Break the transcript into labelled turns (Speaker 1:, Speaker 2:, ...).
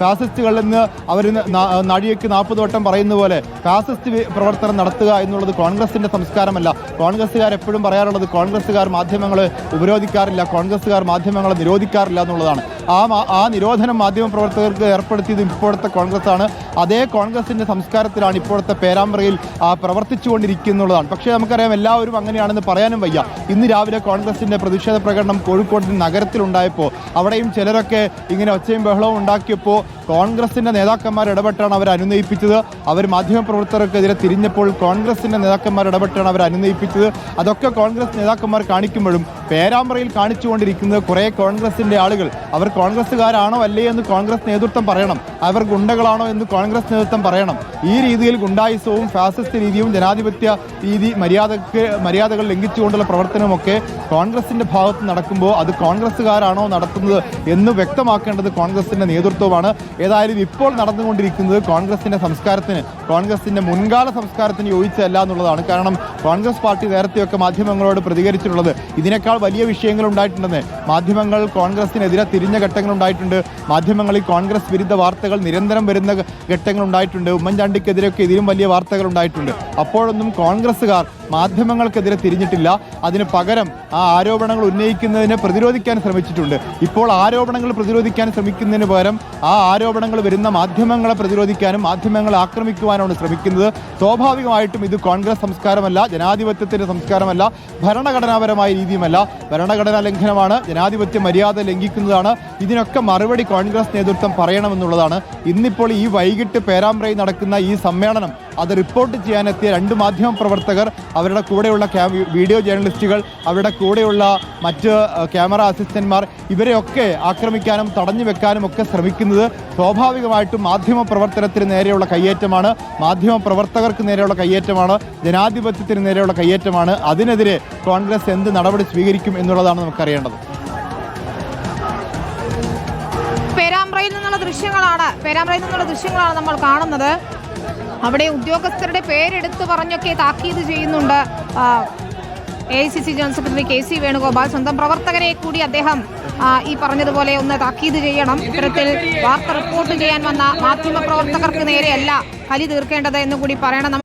Speaker 1: ഫാസിസ്റ്റുകളിൽ നിന്ന് അവർ നടിയേക്ക് നാൽപ്പത് വട്ടം പറയുന്ന പോലെ ഫാസിസ്റ്റ് പ്രവർത്തനം നടത്തുക എന്നുള്ളത് കോൺഗ്രസിന്റെ സംസ്കാരമല്ല. കോൺഗ്രസ്സുകാർ എപ്പോഴും പറയാറുള്ളത് കോൺഗ്രസ്സുകാർ മാധ്യമങ്ങളെ ഉപരോധിക്കാറില്ല കോൺഗ്രസ്സുകാർ മാധ്യമങ്ങളെ നിരോധിക്കാറില്ല എന്നുള്ളതാണ്. ആ ആ നിരോധനം മാധ്യമ പ്രവർത്തകർക്ക് ഏർപ്പെടുത്തിയത് ഇപ്പോഴത്തെ കോൺഗ്രസ് ആണ് അതേ കോൺഗ്രസിന്റെ സംസ്കാരത്തിലാണ് ഇപ്പോഴത്തെ പേരാമ്പ്രയിൽ പ്രവർത്തിച്ചുകൊണ്ടിരിക്കുന്നുള്ളതാണ് പക്ഷേ നമുക്കറിയാം എല്ലാവരും അങ്ങനെയാണെന്ന് പറയാനും വയ്യ. ഇന്ന് രാവിലെ കോൺഗ്രസിന്റെ പ്രതിഷേധ പ്രകടനം കോഴിക്കോട് നഗരത്തിലുണ്ടായപ്പോൾ അവിടെയും ചിലരൊക്കെ ഇങ്ങനെ ഒച്ചയും ബഹളവും ഉണ്ടാക്കിയപ്പോൾ കോൺഗ്രസിന്റെ നേതാക്കന്മാർ ഇടപെട്ടാണ് അവർ അനുനയിപ്പിച്ചത്. അവർ മാധ്യമപ്രവർത്തകർക്കെതിരെ തിരിഞ്ഞപ്പോൾ കോൺഗ്രസിന്റെ നേതാക്കന്മാർ ഇടപെട്ടാണ് അവർ അനുനയിപ്പിച്ചത്. അതൊക്കെ കോൺഗ്രസ് നേതാക്കന്മാർ കാണിക്കുമ്പോഴും പേരാമ്പ്രയിൽ കാണിച്ചുകൊണ്ടിരിക്കുന്നത് കുറേ കോൺഗ്രസിന്റെ ആളുകൾ. അവർ കോൺഗ്രസ്സുകാരാണോ അല്ലേ എന്ന് കോൺഗ്രസ് നേതൃത്വം പറയണം. അവർ ഗുണ്ടകളാണോ എന്ന് കോൺഗ്രസ് നേതൃത്വം പറയണം. ഈ രീതിയിൽ ഗുണ്ടായുസവും ഫാസിസ്റ്റ് രീതിയും ജനാധിപത്യ രീതി മര്യാദയ്ക്ക് മര്യാദകൾ ലംഘിച്ചുകൊണ്ടുള്ള പ്രവർത്തനമൊക്കെ കോൺഗ്രസിന്റെ ഭാഗത്ത് നടക്കുമ്പോൾ അത് കോൺഗ്രസ്സുകാരാണോ നടത്തുന്നത് എന്ന് വ്യക്തമാക്കേണ്ടത് കോൺഗ്രസിന്റെ നേതൃത്വമാണ്. ഏതായാലും ഇപ്പോൾ നടന്നുകൊണ്ടിരിക്കുന്നത് കോൺഗ്രസിന്റെ സംസ്കാരത്തിന് കോൺഗ്രസിന്റെ മുൻകാല സംസ്കാരത്തിന് യോജിച്ചതല്ല എന്നുള്ളതാണ്. കാരണം കോൺഗ്രസ് പാർട്ടി നേരത്തെയൊക്കെ മാധ്യമങ്ങളോട് പ്രതികരിച്ചിട്ടുള്ളത് ഇതിനേക്കാൾ വലിയ വിഷയങ്ങൾ ഉണ്ടായിട്ടുണ്ടെന്ന്. മാധ്യമങ്ങൾ കോൺഗ്രസിനെതിരെ തിരിഞ്ഞ ഘട്ടങ്ങൾ ഉണ്ടായിട്ടുണ്ട്. മാധ്യമങ്ങളിൽ കോൺഗ്രസ് വിരുദ്ധ വാർത്തകൾ നിരന്തരം വരുന്ന ഘട്ടങ്ങൾ ഉണ്ടായിട്ടുണ്ട്. ഉമ്മൻചാണ്ടിക്കെതിരെയൊക്കെ ഇതിലും വലിയ വാർത്തകൾ ഉണ്ടായിട്ടുണ്ട്. അപ്പോഴൊന്നും കോൺഗ്രസ്സുകാർ മാധ്യമങ്ങൾക്കെതിരെ തിരിഞ്ഞിട്ടില്ല. അതിന് പകരം ആ ആരോപണങ്ങൾ ഉന്നയിക്കുന്നതിനെ പ്രതിരോധിക്കാൻ ശ്രമിച്ചിട്ടുണ്ട്. ഇപ്പോൾ ആരോപണങ്ങൾ പ്രതിരോധിക്കാൻ ശ്രമിക്കുന്നതിന് പകരം ആ ആരോപണങ്ങൾ വരുന്ന മാധ്യമങ്ങളെ പ്രതിരോധിക്കാനും മാധ്യമങ്ങളെ ആക്രമിക്കുവാനാണ് ശ്രമിക്കുന്നത്. സ്വാഭാവികമായിട്ടും ഇത് കോൺഗ്രസ് സംസ്കാരമല്ല ജനാധിപത്യത്തിന്റെ സംസ്കാരമല്ല ഭരണഘടനാപരമായ രീതിയുമല്ല. ഭരണഘടനാ ലംഘനമാണ് ജനാധിപത്യ മര്യാദ ലംഘിക്കുന്നതാണ്. ഇതിനൊക്കെ മറുപടി കോൺഗ്രസ് നേതൃത്വം പറയണമെന്നുള്ളതാണ്. ഇന്നിപ്പോൾ ഈ വൈകിട്ട് പേരാമ്പ്രയിൽ നടക്കുന്ന ഈ സമ്മേളനം അത് റിപ്പോർട്ട് ചെയ്യാനെത്തിയ രണ്ട് മാധ്യമ പ്രവർത്തകർ അവരുടെ കൂടെയുള്ള വീഡിയോ ജേർണലിസ്റ്റുകൾ അവരുടെ കൂടെയുള്ള മറ്റ് ക്യാമറ അസിസ്റ്റന്റ്മാർ ഇവരെയൊക്കെ ആക്രമിക്കാനും തടഞ്ഞു വെക്കാനും ഒക്കെ ശ്രമിക്കുന്നത് സ്വാഭാവികമായിട്ടും മാധ്യമ പ്രവർത്തനത്തിന് നേരെയുള്ള കയ്യേറ്റമാണ്. മാധ്യമ പ്രവർത്തകർക്ക് നേരെയുള്ള കയ്യേറ്റമാണ്. ജനാധിപത്യത്തിന് നേരെയുള്ള കയ്യേറ്റമാണ്. അതിനെതിരെ കോൺഗ്രസ് എന്ത് നടപടി സ്വീകരിക്കും എന്നുള്ളതാണ് നമുക്കറിയേണ്ടത്.
Speaker 2: പേരാമ്പ്രയിൽ നിന്നുള്ള ദൃശ്യങ്ങളാണ്. പേരാമ്പ്രയിൽ നിന്നുള്ള ദൃശ്യങ്ങളാണ് നമ്മൾ കാണുന്നത്. അവിടെ ഉദ്യോഗസ്ഥരുടെ പേരെടുത്ത് പറഞ്ഞൊക്കെ താക്കീത് ചെയ്യുന്നുണ്ട്. A I C C general secretary K C Venugopal. സ്വന്തം പ്രവർത്തകരെ കൂടി അദ്ദേഹം ഈ പറഞ്ഞതുപോലെ ഒന്ന് താക്കീത് ചെയ്യണം. ഇത്തരത്തിൽ വാർത്ത റിപ്പോർട്ട് ചെയ്യാൻ വന്ന മാധ്യമ പ്രവർത്തകർക്ക് നേരെയല്ല കലി തീർക്കേണ്ടത് എന്നുകൂടി പറയണം.